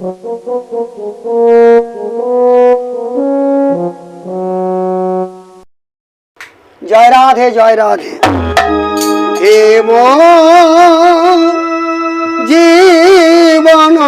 জয় রাধে জয় রাধে। হে মোর জীবন,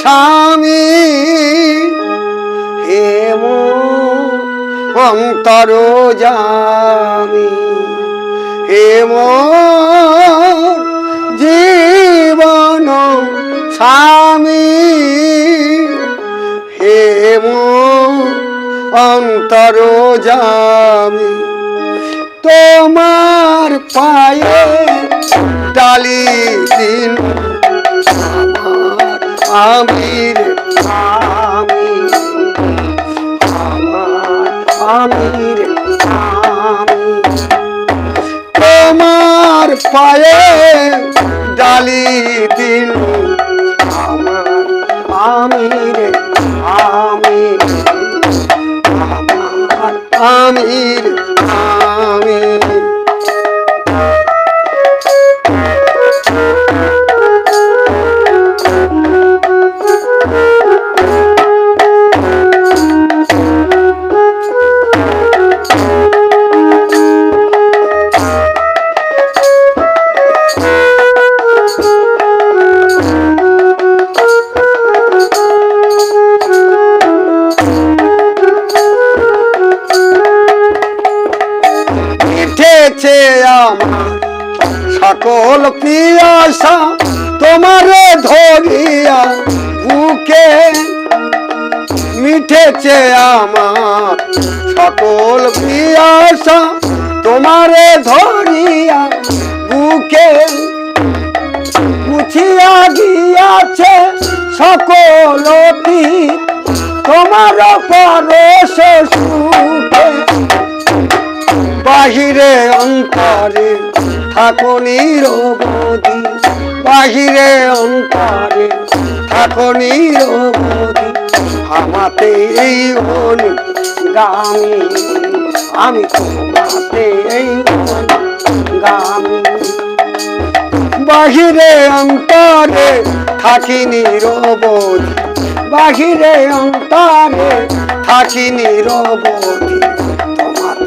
স্বামী, হে মোর অন্তর জামি। হে মোর জীবন স্বামী, হে মোর অন্তর জামি তোমার পায়ে ডালি দিন, আমার আমির আমি আমার আমির আমি তোমার পায়ে ডালি দিন মিটেছে আমার সকল পিয়াসা তোমারে ধরিয়া বুকে। মিটেছে আমার সকল পিয়াসা তোমারে ধরিয়া বুকে। মুছিয়া গিয়াছে সকল তোমার পরশ সুখে বাহিরে অন্তরে থাকো নিরবধি বাহিরে অন্তরে থাকো নিরবধি আমাতে এই হন গামি আমি তোমাতে এই হন গামি বাহিরে অন্তরে থাকি নিরবধি বাহিরে অন্তরে থাকি নিরবধি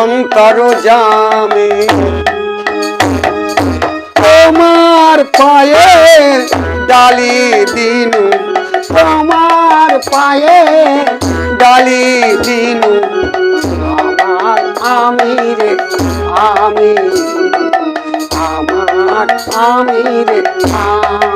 অন্তর জামে। তোমার পায়ে ডালি দিনু, তোমার পায়ে ডালি দিনু। আমার আমি রে আমি আমার আমি রে আমি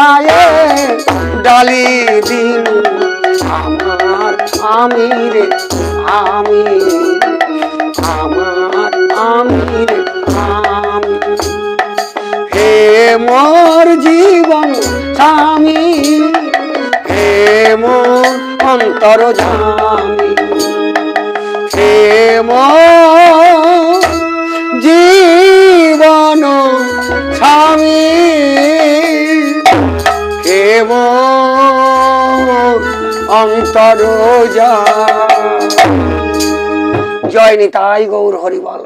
পায়ে ডালি দিন। আমার আমি রে, আমি, আমার আমি রে, আমি। হে মোর জীবন স্বামী, হে মোর অন্তর জামি। মোর অন্তর জয় নিতাই গৌর হরিবল।